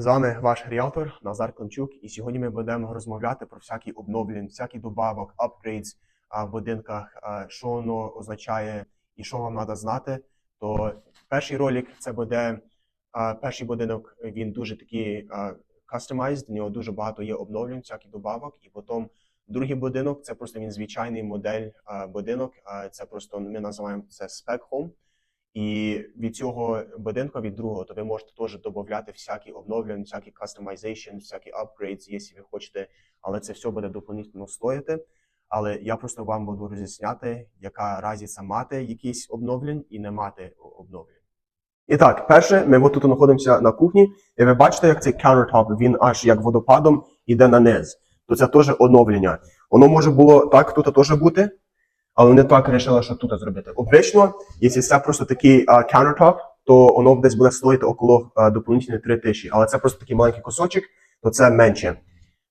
З вами ваш ріалтор Назар Климчук, і сьогодні ми будемо розмовляти про всякі обновлення, всякі добавок, апгрейдс в будинках, що воно означає і що вам треба знати. То перший ролик це буде перший будинок. Він дуже такий customized, в нього дуже багато є обновлень, всяких добавок. І потім другий будинок це просто він звичайний модель будинок. Це просто ми називаємо це spec home. І від цього будинку, від другого, то ви можете теж додати всякі обновлення, всякі customization, всякі upgrades, якщо ви хочете, але це все буде доповнительно стоїти. Але я просто вам буду роз'ясняти, яка різниця мати якісь обновлень і не мати обновлень. І так, перше, ми от тут знаходимося на кухні, і ви бачите, як цей countertop, він аж як водопадом іде на низ. То це теж оновлення. Воно може було так тут теж бути, але вони так вирішили, що тут зробити. Обично, якщо це просто такий а, countertop, то воно десь буде стоїти около а, доповнительно 3 тисячі. Але це просто такий маленький кусочок, то це менше.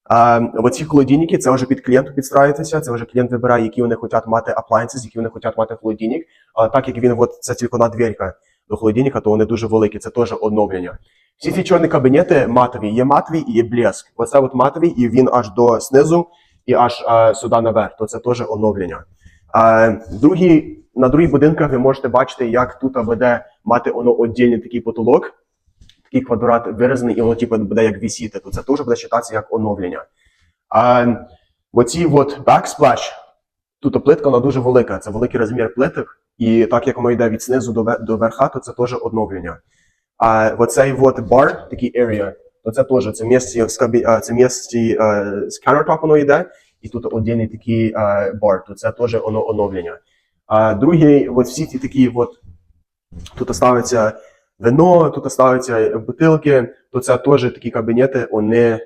А, оці холодильники, це вже під клієнту підстраюється, це вже клієнт вибирає, які вони хочуть мати appliances, які вони хочуть мати холодильник. Але так як він, от, це тільки одна дверка до холодильника, то вони дуже великі, це теж оновлення. Всі ці чорні кабінети матові, є матові і є блеск. Оце от матовий, і він аж до знизу і аж а, сюди наверх, то це теж оновлення. Другі, на других будинках ви можете бачити, як тут буде мати воно віддільний такий потолок, такий квадрат виразений, і воно типу, буде як висіти. То це теж буде вважатися як оновлення. А, оці от backsplash, тут плитка вона дуже велика, це великий розмір плиток, і так як воно йде від знизу до, до верха, то це теж оновлення. А оцей от бар, такий area, то це теж це місці, з це місці а, з countertop воно йде, і тут отдельний такий а, бар, то це теж воно оновлення. А другий, от всі ці такі, от, тут ставиться вино, тут ставиться бутилки, то це теж такі кабінети, вони,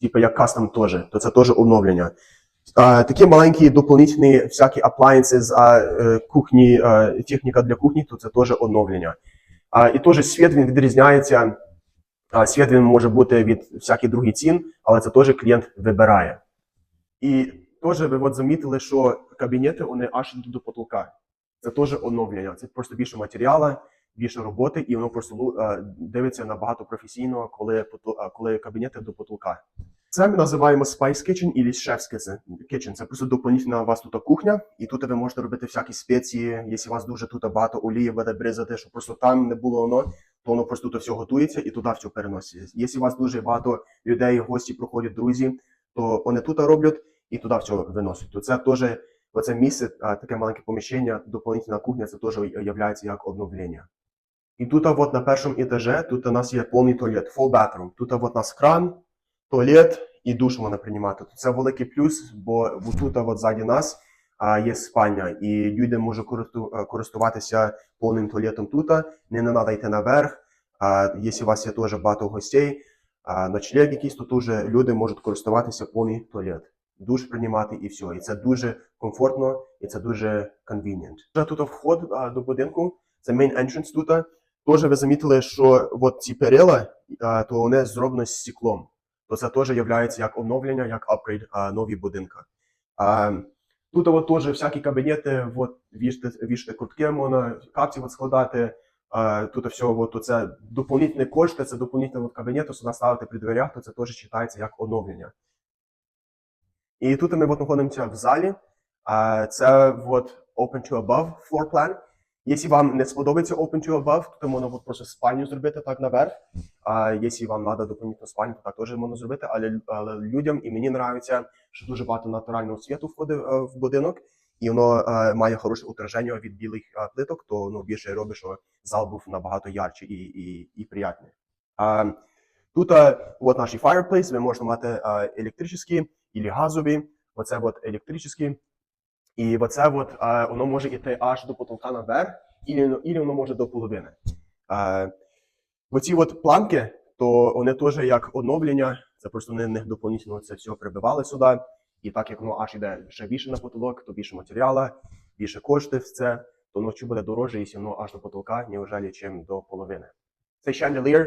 типу, як кастом теж, то це теж оновлення. А, такі маленькі доповнительні всякі appliances, а, е, кухні, а, техніка для кухні, то це теж оновлення. А, і теж світ він відрізняється. Світ він може бути від всяких других цін, але це теж клієнт вибирає. І теж ви от замітили, що кабінети вони аж до потолка. Це теж оновлення. Це просто більше матеріалу, більше роботи, і воно просто лу- е, дивиться набагато професійно, коли, е, коли кабінети до потолка. Це ми називаємо Spice Kitchen або Chef's Kitchen. Це просто доповнительна у вас тут кухня, і тут ви можете робити всякі спеції. Якщо у вас дуже тут багато олії буде бризати, щоб просто там не було воно, то воно просто тут все готується і туди все переноситься. Якщо у вас дуже багато людей, гості проходять, друзі, то вони тут роблять і туди все виносять. То це теж оце місце, таке маленьке поміщення, доповнительна кухня, це теж є як обновлення. І тут от на першому етажі тут у нас є повний туалет, full bathroom. Тут от у нас кран, туалет і душ можна приймати. Це великий плюс, бо тут от ззаді нас є спальня, і люди можуть користуватися повним туалетом тут. Не, треба йти наверх. Якщо у вас є теж багато гостей, ночлег якийсь, то теж люди можуть користуватися повний туалет. Душ приймати і все. І це дуже комфортно, і це дуже convenient. Тут вход до будинку, це main entrance тут. Теж ви замітили, що от ці перила, то вони зроблені з стеклом. То це теж є як оновлення, як апгрейд нові будинка. А, тут от теж всякі кабінети, от вішати куртки, можна капці от складати. Тут все, от, це доповнительні кошти, це доповнительний от кабінет, то сюди ставити при дверях, то це теж вважається як оновлення. І тут ми знаходимося в залі. Це от Open to Above floor plan. Якщо вам не сподобається Open to Above, то можна просто спальню зробити так наверх. А якщо вам треба доповнительну спальню, то так теж можна зробити. Але, але людям і мені подобається, що дуже багато натурального світу входить е, в будинок, і воно е, має хороше отраження від білих е, плиток, то ну, більше робить, що зал був набагато ярче і, і, і приятний. А, тут е, от наші fireplace, ви можете мати е, електричні або газові. Оце от електричні. І оце от, е, воно може йти аж до потолка наверх, і, воно може до половини. Е, оці от планки, то вони теж як оновлення, це просто вони не доповнительно це все прибивали сюди. І так як воно аж іде ще більше на потолок, то більше матеріалу, більше коштів це, то ночі буде дорожче, якщо воно аж до потолка, ніж чим до половини. Цей chandelier,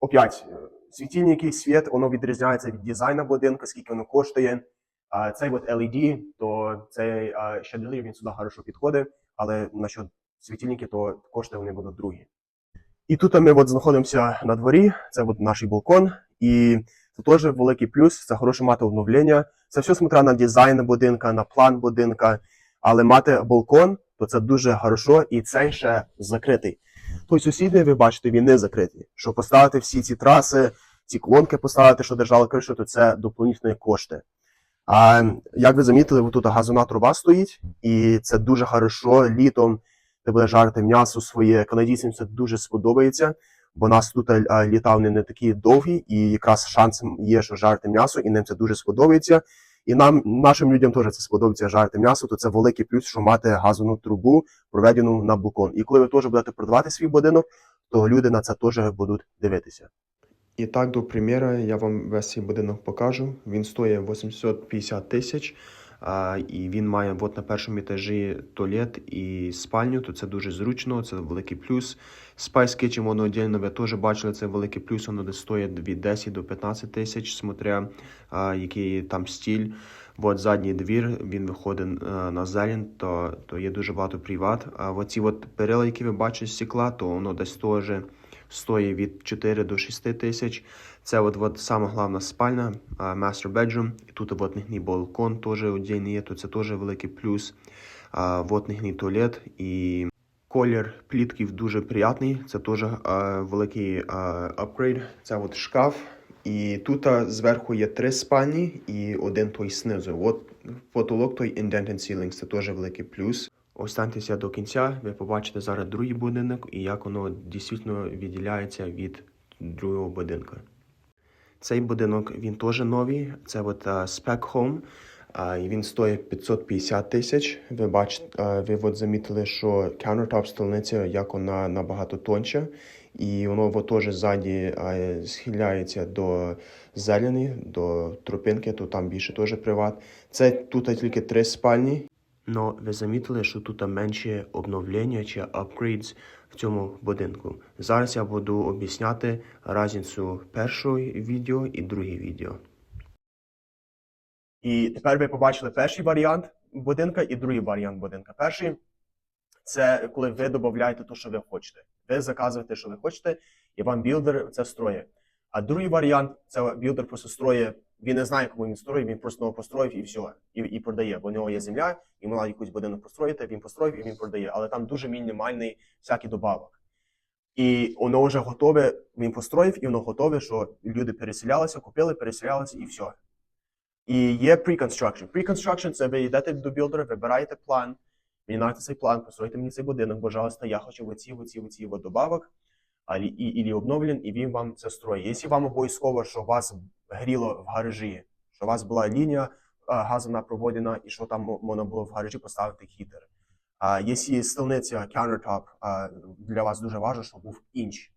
опять, е, світильники, світ, воно відрізняється від дизайну будинку, скільки воно коштує. А цей от LED, то цей а, він сюди хорошо підходить, але насчет світильники, то кошти вони будуть другі. І тут ми от знаходимося на дворі, це от наш балкон, і це теж великий плюс. Це хороше мати обновлення. Це все смотря на дизайн будинка, на план будинка. Але мати балкон, то це дуже хорошо, і цей ще закритий. Той сусідний, ви бачите, він не закритий. Щоб поставити всі ці траси, ці колонки поставити, що держали кришу, то це доповнительні кошти. А як ви замітили, тут газовна труба стоїть, і це дуже хорошо літом. Ти будеш жарити м'ясо своє. Канадійцям це дуже сподобається, бо нас тут а, літа вони не такі довгі, і якраз шанс є, що жарити м'ясо, і ним це дуже сподобається. І нам, нашим людям теж це сподобається жарити м'ясо, то це великий плюс, що мати газову трубу, проведену на балкон. І коли ви теж будете продавати свій будинок, то люди на це теж будуть дивитися. І так, до приміру, я вам весь цей будинок покажу. Він стоїть 850 тисяч, і він має от на першому етажі туалет і спальню, то це дуже зручно, це великий плюс. Spice Kitchen, воно отдельно, ви теж бачили, це великий плюс, воно десь стоїть від 10 до 15 тисяч, смотря який там стиль. От задній двір, він виходить а, на зелень, то, то є дуже багато приват. А оці от перила, які ви бачите з стекла, то воно десь теж стоїть від 4 до 6 тисяч. Це от, от сама головна спальня, master bedroom. І тут от нихній балкон теж є, то це теж великий плюс. От нихній туалет і колір плітків дуже приятний. Це теж великий апгрейд. Це от шкаф. І тут зверху є три спальні і один той знизу. От потолок той indented ceilings, це теж великий плюс. Останьтеся до кінця, ви побачите зараз другий будинок і як воно дійсно відділяється від другого будинку. Цей будинок він теж новий. Це от uh, Spec Home. А, і він стоїть 550 тисяч. Ви бачите, ви от замітили, що countertop столниця як вона набагато тонша. І воно от теж ззаді а, схиляється до зелені, до тропинки, то там більше теж приват. Це тут тільки три спальні. Но ви замітили, що тут менше обновлення чи upgrades в цьому будинку. Зараз я буду об'ясняти різницю першого відео і друге відео. І тепер ви побачили перший варіант будинка і другий варіант будинка. Перший це коли ви додаєте те, що ви хочете. Ви заказуєте, що ви хочете, і вам білдер це строє. А другий варіант це білдер просто строє. Він не знає, кому він строїть, він просто його построїв і все, і, і продає. Бо у нього є земля, і мала якусь будинок построїти, він построїв і він продає. Але там дуже мінімальний всякий добавок. І воно вже готове, він построїв, і воно готове, що люди переселялися, купили, переселялися і все. І є pre-construction. Pre-construction – це ви йдете до білдера, вибираєте план, міняєте цей план, постройте мені цей будинок, пожалуйста, я хочу оці, оці, оці от добавок, і обновлен, і він вам це строїть. Якщо вам обов'язково, що вас гріло в гаражі, що у вас була лінія газовна проводена, і що там можна було в гаражі поставити хітер. А якщо столниця countertop для вас дуже важливо, щоб був інч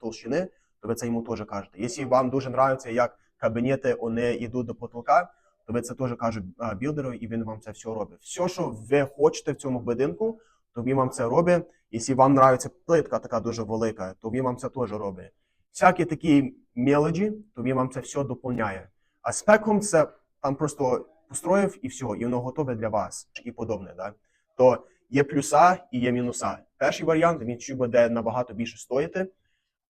толщини, то ви це йому теж кажете. Якщо вам дуже подобається, як кабінети вони йдуть до потолка, то ви це теж кажуть а, білдеру, і він вам це все робить. Все, що ви хочете в цьому будинку, то він вам це робить. Якщо вам подобається плитка така дуже велика, то він вам це теж робить. Всякі такі мелоді, то він вам це все доповняє. А спеком це там просто построїв і все, і воно готове для вас і подобне. Да? То є плюса і є мінуса. Перший варіант він чуть буде набагато більше стоїти.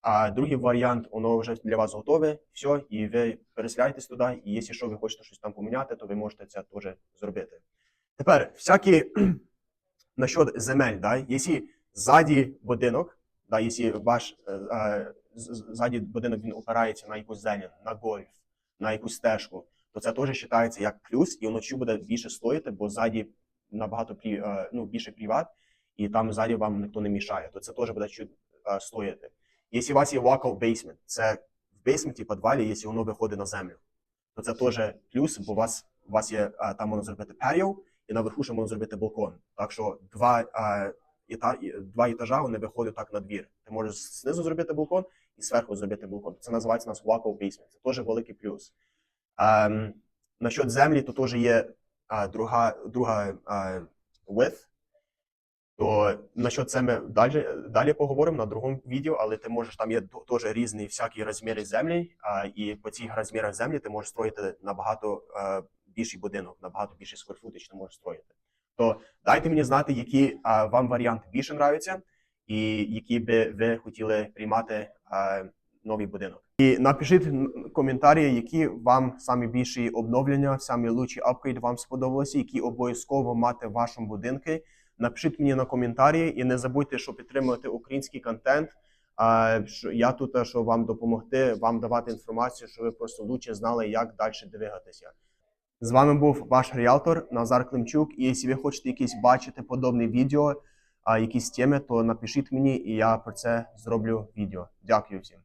А другий варіант, воно вже для вас готове, все, і ви переселяєтесь туди, і якщо що, ви хочете щось там поміняти, то ви можете це теж зробити. Тепер, всякі насчет земель, да, якщо ззаді будинок, да, якщо ваш е, е, ззаді будинок він опирається на якусь зелень, на гольф, на якусь стежку, то це теж вважається як плюс, і воно чуть буде більше стоїти, бо ззаді набагато е, ну, більше приват, і там ззаді вам ніхто не мішає, то це теж буде е. Якщо у вас є walk-out basement, це в бейсменті, підвалі, якщо воно виходить на землю, то це теж плюс, бо у вас, у вас є там можна зробити patio, і наверху ще можна зробити балкон. Так що два, два етажа вони виходять так на двір. Ти можеш знизу зробити балкон і зверху зробити балкон. Це називається у нас walk-out basement. Це теж великий плюс. Ем, насчет землі, то теж є а, друга, друга а, width, то насчет це ми далі, далі поговоримо на другому відео, але ти можеш там є теж різні всякі розміри землі, а, і по цих розмірах землі ти можеш строїти набагато е, більший будинок, набагато більший footage ти можеш строїти. То дайте мені знати, які а, вам варіанти більше нравляться, і які би ви хотіли приймати а, новий будинок. І напишіть коментарі, які вам самі більші обновлення, самі лучші апгрейд вам сподобалися, які обов'язково мати в вашому будинку. Напишіть мені на коментарі і не забудьте, що підтримувати український контент. А я тут, щоб вам допомогти, вам давати інформацію, щоб ви просто лучше знали, як далі двигатися. З вами був ваш реалтор Назар Климчук. І якщо ви хочете якісь бачити подобні відео, а якісь теми, то напишіть мені, і я про це зроблю відео. Дякую всім.